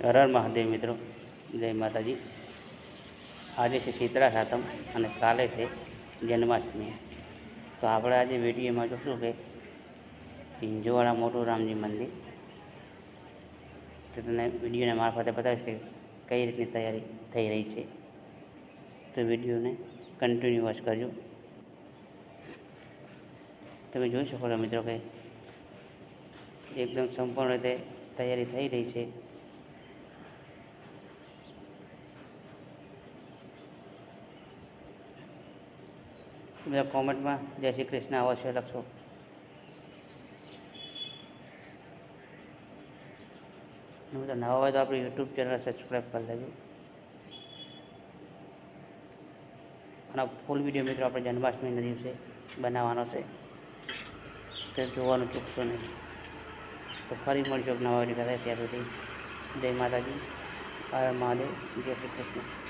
હર મહાદેવ મિત્રો. જય માતાજી. આજે છે શીતળા સાતમ અને કાલે છે જન્માષ્ટમી. તો આપણે આજે વિડીયોમાં જોશું કે હિંજોવાળા મોટું રામજી મંદિર. તો તમને વિડીયોના મારફતે બતાવીશ કે કઈ રીતની તૈયારી થઈ રહી છે. તો વિડીયોને કન્ટિન્યુ વોચ કરજો. તમે જોઈ શકો છો મિત્રો કે એકદમ સંપૂર્ણ રીતે તૈયારી થઈ રહી છે. બધા કોમેન્ટમાં જય શ્રી કૃષ્ણ, અવશ્ય લખશો. બધા નવા હોય તો આપણી યુટ્યુબ ચેનલ સબસ્ક્રાઈબ કરી લેજો. અને ફૂલ વીડિયો મિત્રો આપણે જન્માષ્ટમીના દિવસે બનાવવાનો છે. તે જોવાનું ચૂકશો નહીં. તો ફરી એક નવા વીડિયો સાથે. ત્યાં સુધી જય માતાજી. હર મહાદેવ જય શ્રી કૃષ્ણ.